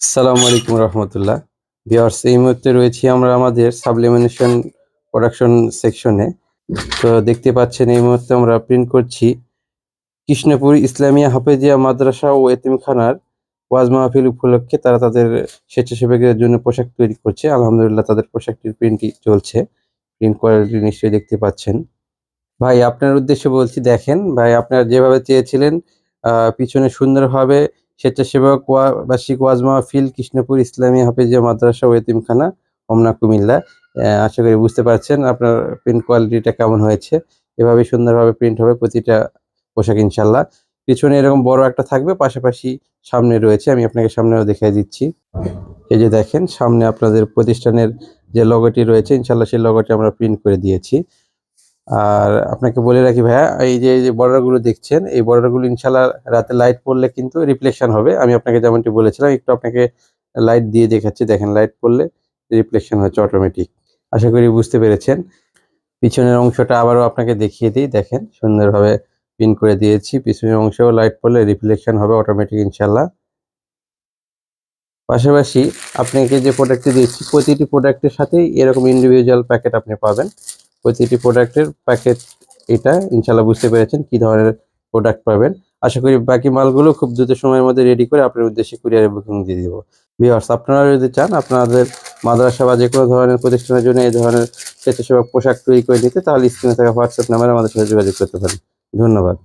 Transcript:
আসসালামু আলাইকুম রহমতুল্লাহ। ভিওর্স এই মুহূর্তে রয়েছি আমরা আমাদের সাবলিমিনেশন প্রোডাকশন সেকশনে। তো দেখতে পাচ্ছেন, এই মুহূর্তে আমরা প্রিন্ট করছি কৃষ্ণপুর ইসলামিয়া হাফেজিয়া মাদ্রাসা ও এতিমখানার ওয়াজ মাহফিল উপলক্ষে তারা তাদের স্বেচ্ছাসেবকের জন্য পোশাক তৈরি করছে। আলহামদুলিল্লাহ, তাদের পোশাকটির প্রিন্টই চলছে। প্রিন্ট কোয়ালিটি নিশ্চয়ই দেখতে পাচ্ছেন। ভাই, আপনার উদ্দেশ্যে বলছি, দেখেন, ভাই, আপনারা যেভাবে চেয়েছিলেন পিছনে সুন্দরভাবে স্বেচ্ছাসেবক বার্ষিক ওয়াজ মাহফিল, কৃষ্ণপুর ইসলামী হাফেজিয়া মাদ্রাসা ও এতিমখানা, হোমনা কুমিল্লা। আশা করি বুঝতে পারছেন আপনার প্রিন্ট কোয়ালিটিটা কেমন হয়েছে। এভাবে সুন্দরভাবে প্রিন্ট হবে প্রতিটা পোশাক ইনশাল্লাহ। পিছনে এরকম বড় একটা থাকবে, পাশাপাশি সামনে রয়েছে, আমি আপনাকে সামনেও দেখিয়ে দিচ্ছি। এই যে দেখেন, সামনে আপনাদের প্রতিষ্ঠানের যে লগোটি রয়েছে, ইনশাল্লাহ সেই লগোটি আমরা প্রিন্ট করে দিয়েছি। আর আপনাকে বলে রাখি ভাইয়া, এই যে এই যে বর্ডারগুলো দেখছেন, এই বর্ডারগুলো ইনশাল্লাহ রাতে লাইট পড়লে কিন্তু রিফ্লেকশন হবে। আমি আপনাকে যেমনটি বলেছিলাম, একটু আপনাকে লাইট দিয়ে দেখাচ্ছি। দেখেন লাইট পড়লে রিফ্লেকশন হচ্ছে অটোমেটিক আশা করি বুঝতে পেরেছেন। পিছনের অংশটা আবারও আপনাকে দেখিয়ে দিই। দেখেন, সুন্দরভাবে পিন করে দিয়েছি। পিছনের অংশেও লাইট পড়লে রিফ্লেকশন হবে অটোমেটিক ইনশাল্লাহ পাশাপাশি আপনাকে যে প্রোডাক্টটি দিচ্ছি প্রতিটি প্রোডাক্টের সাথেই এরকম ইন্ডিভিজুয়াল প্যাকেট আপনি পাবেন। প্রতিটি প্রোডাক্টের প্যাকেট এটা ইনশাল্লাহ বুঝতে পেরেছেন কি ধরনের প্রোডাক্ট পাবেন। আশা করি বাকি মালগুলো খুব দ্রুত সময়ের মধ্যে রেডি করে আপনার উদ্দেশ্যে কুরিয়ারে বুকিং দিয়ে দিব। ভিওয়ার্স আপনারা যদি চান আপনাদের মাদ্রাসা বা যে কোনো ধরনের প্রতিষ্ঠানের জন্য এই ধরনের স্বেচ্ছাসেবক পোশাক তৈরি করে নিতে, তাহলে স্ক্রিনে থাকা হোয়াটসঅ্যাপ নাম্বারে আমাদের সাথে যোগাযোগ করতে পারেন। ধন্যবাদ।